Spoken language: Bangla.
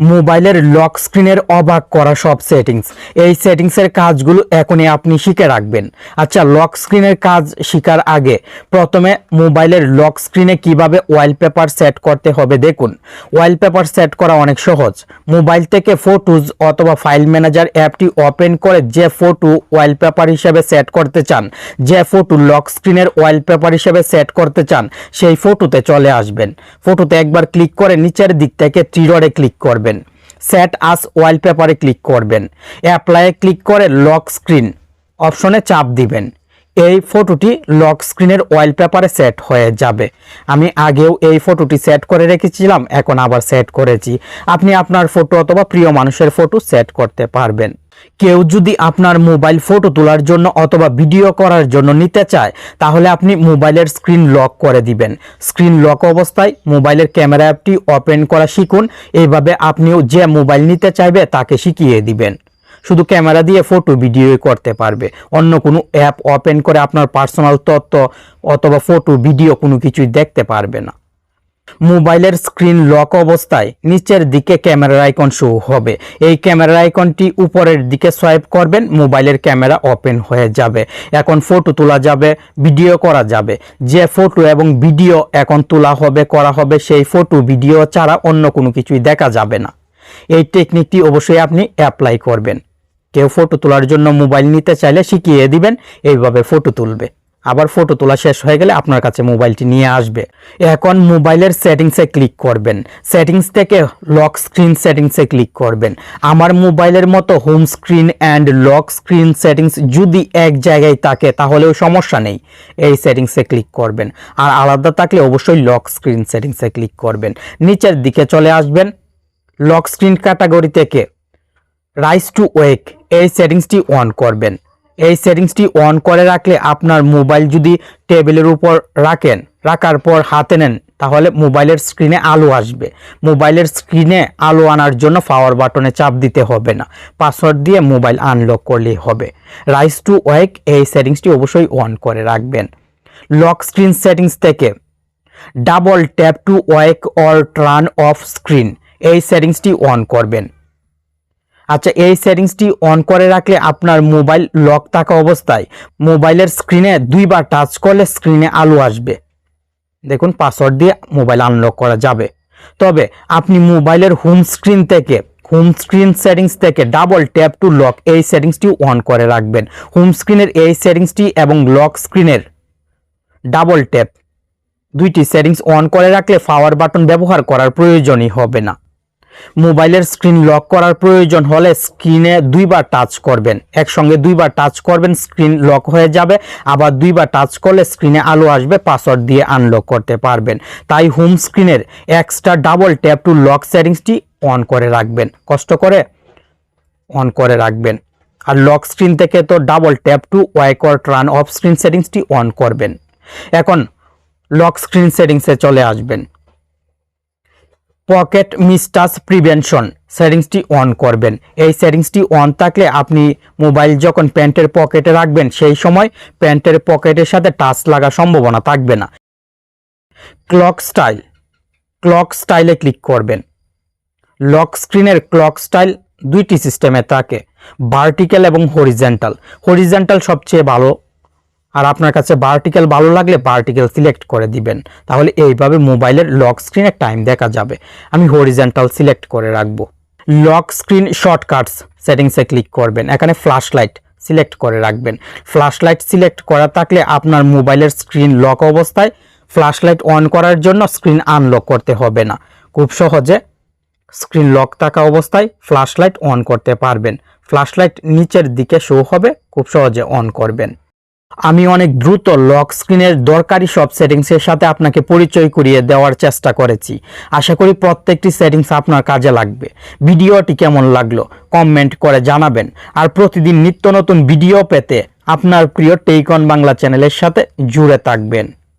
মোবাইলের লক স্ক্রিনের অবাক করা সব সেটিংস এই সেটিংসের কাজগুলো এখনই আপনি শিখে রাখবেন। আচ্ছা লক স্ক্রিনের কাজ শেখার আগে প্রথমে মোবাইলের লক স্ক্রিনে কীভাবে ওয়ালপেপার সেট করতে হবে দেখুন। ওয়ালপেপার সেট করা অনেক সহজ। মোবাইল থেকে ফটোজ অথবা ফাইল ম্যানেজার অ্যাপটি ওপেন করে যে ফটো ওয়ালপেপার হিসেবে সেট করতে চান, যে ফটো লক স্ক্রিনের ওয়ালপেপার হিসেবে সেট করতে চান, সেই ফটোতে চলে আসবেন। ফটোতে একবার ক্লিক করে নিচের দিক থেকে ত্রিডরে ক্লিক করবেন। সেট আস ওয়ালপেপারে ক্লিক করবেন। অ্যাপ্লাইয়ে ক্লিক করে লক স্ক্রিন অপশনে চাপ দিবেন। এই ফটোটি লক স্ক্রিনের ওয়ালপেপারে সেট হয়ে যাবে। আমি আগেও এই ফটোটি সেট করে রেখেছিলাম, এখন আবার সেট করেছি। আপনি আপনার ফটো অথবা প্রিয় মানুষের ফটো সেট করতে পারবেন। কেউ যদি আপনার মোবাইল ফটো তোলার জন্য অথবা ভিডিও করার জন্য নিতে চায়, তাহলে আপনি মোবাইলের স্ক্রিন লক করে দিবেন। স্ক্রিন লক অবস্থায় মোবাইলের ক্যামেরা অ্যাপটি ওপেন করা শিখুন, এইভাবে আপনিও যে মোবাইল নিতে চাইবে তাকে শিখিয়ে দিবেন। শুধু ক্যামেরা দিয়ে ফটো ভিডিও করতে পারবে। অন্য কোনো অ্যাপ ওপেন করে আপনার পার্সোনাল তথ্য অথবা ফটো ভিডিও কোনো কিছুই দেখতে পারবে না। মোবাইলের স্ক্রিন লক অবস্থায় নিচের দিকে ক্যামেরার আইকন শো হবে। এই ক্যামেরার আইকনটি উপরের দিকে সোয়াইপ করবেন, মোবাইলের ক্যামেরা ওপেন হয়ে যাবে। এখন ফটো তোলা যাবে ভিডিও করা যাবে। যে ফটো এবং ভিডিও এখন তোলা হবে, করা হবে, সেই ফটো ভিডিও ছাড়া অন্য কোনো কিছুই দেখা যাবে না। এই টেকনিকটি অবশ্যই আপনি অ্যাপ্লাই করবেন। কেউ ফটো তোলার জন্য মোবাইল নিতে চাইলে শিখিয়ে দিবেন, এইভাবে ফটো তুলবে। আবার ফটো তোলা শেষ হয়ে গেলে আপনার কাছে মোবাইলটি নিয়ে আসবে। এখন মোবাইলের সেটিংসে ক্লিক করবেন। সেটিংস থেকে লক স্ক্রিন সেটিংসে ক্লিক করবেন। আমার মোবাইলের মতো home screen and lock screen settings যদি এক জায়গায় থাকে, তাহলেও সমস্যা নেই। এই সেটিংসে ক্লিক করবেন। আর আলাদা থাকলে অবশ্যই লক স্ক্রিন সেটিংসে ক্লিক করবেন। নিচের দিকে চলে আসবেন। লক স্ক্রিন ক্যাটাগরি থেকে রাইস টু ওয়েক, এই সেটিংসটি অন করবেন। এই সেটিংসটি অন করে রাখলে আপনার মোবাইল যদি টেবিলের উপর রাখেন, রাখার পর হাতে নেন, তাহলে মোবাইলের স্ক্রিনে আলো আসবে। মোবাইলের স্ক্রিনে আলো আনার জন্য পাওয়ার বাটনে চাপ দিতে হবে না, পাসওয়ার্ড দিয়ে মোবাইল আনলক করলেই হবে। রাইস টু ওয়েক, এই সেটিংসটি অবশ্যই অন করে রাখবেন। লক স্ক্রিন সেটিংস থেকে double tap to wake or turn off screen, এই সেটিংসটি অন করবেন। আচ্ছা এই সেটিংসটি অন করে রাখলে আপনার মোবাইল লক থাকা অবস্থায় মোবাইলের স্ক্রিনে দুইবার টাচ করলে স্ক্রিনে আলো আসবে। দেখুন পাসওয়ার্ড দিয়ে মোবাইল আনলক করা যাবে। তবে আপনি মোবাইলের হোম স্ক্রিন থেকে হোম স্ক্রিন সেটিংস থেকে ডাবল ট্যাপ টু লক এই সেটিংসটি অন করে রাখবেন। হোম স্ক্রিনের এই সেটিংসটি এবং লক স্ক্রিনের ডাবল ট্যাপ দুইটি সেটিংস অন করে রাখলে পাওয়ার বাটন ব্যবহার করার প্রয়োজনই হবে না। মোবাইলের স্ক্রিন লক করার প্রয়োজন হলে স্ক্রিনে দুইবার টাচ করবেন। একসঙ্গে দুইবার টাচ করবেন, স্ক্রিন লক হয়ে যাবে। আবার দুইবার টাচ করলে স্ক্রিনে আলো আসবে, পাসওয়ার্ড দিয়ে আনলক করতে পারবেন। তাই হোম স্ক্রিনের extra double tap to lock সেটিংসটি on করে রাখবেন। কষ্ট করে অন করে রাখবেন। আর লক স্ক্রিন থেকে তো double tap to wake or turn off screen সেটিংসটি on করবেন। এখন লক স্ক্রিন সেটিংসে চলে আসবেন। পকেট মিসটাচ প্রিভেনশন সেটিংসটি অন করবেন। এই সেটিংসটি অন থাকলে আপনি মোবাইল যখন প্যান্টের পকেটে রাখবেন, সেই সময় প্যান্টের পকেটের সাথে টাচ লাগার সম্ভাবনা থাকবে না। ক্লক স্টাইল, ক্লক স্টাইলে ক্লিক করবেন। লক স্ক্রিনের ক্লক স্টাইল দুইটি সিস্টেমে থাকে, ভার্টিক্যাল এবং হরিজেন্টাল। হরিজেন্টাল সবচেয়ে ভালো আর আপনার কাছে ভার্টিক্যাল ভালো লাগলে ভার্টিক্যাল সিলেক্ট করে দিবেন। তাহলে এইভাবে মোবাইলের লক স্ক্রিনে টাইম দেখা যাবে। আমি হরিজেন্টাল সিলেক্ট করে রাখব। লক স্ক্রিন শর্টকাটস সেটিংসে ক্লিক করবেন। এখানে ফ্ল্যাশ লাইট সিলেক্ট করে রাখবেন। ফ্ল্যাশ লাইট সিলেক্ট করা থাকলে আপনার মোবাইলের স্ক্রিন লক অবস্থায়। ফ্ল্যাশ লাইট অন করার জন্য স্ক্রিন আনলক করতে হবে না। খুব সহজে স্ক্রিন লক থাকা অবস্থায় ফ্ল্যাশ লাইট অন করতে পারবেন। ফ্ল্যাশ লাইট নিচের দিকে শো হবে। খুব সহজে অন করবেন। আমি অনেক দ্রুত লক স্ক্রিনের দরকারি সব সেটিংসের সাথে আপনাকে পরিচয় করিয়ে দেওয়ার চেষ্টা করেছি। আশা করি প্রত্যেকটি সেটিংস আপনার কাজে লাগবে। ভিডিওটি কেমন লাগল কমেন্ট করে জানাবেন। আর প্রতিদিন নিত্য নতুন ভিডিও পেতে আপনার প্রিয় টেইকন বাংলা চ্যানেলের সাথে জুড়ে থাকবেন।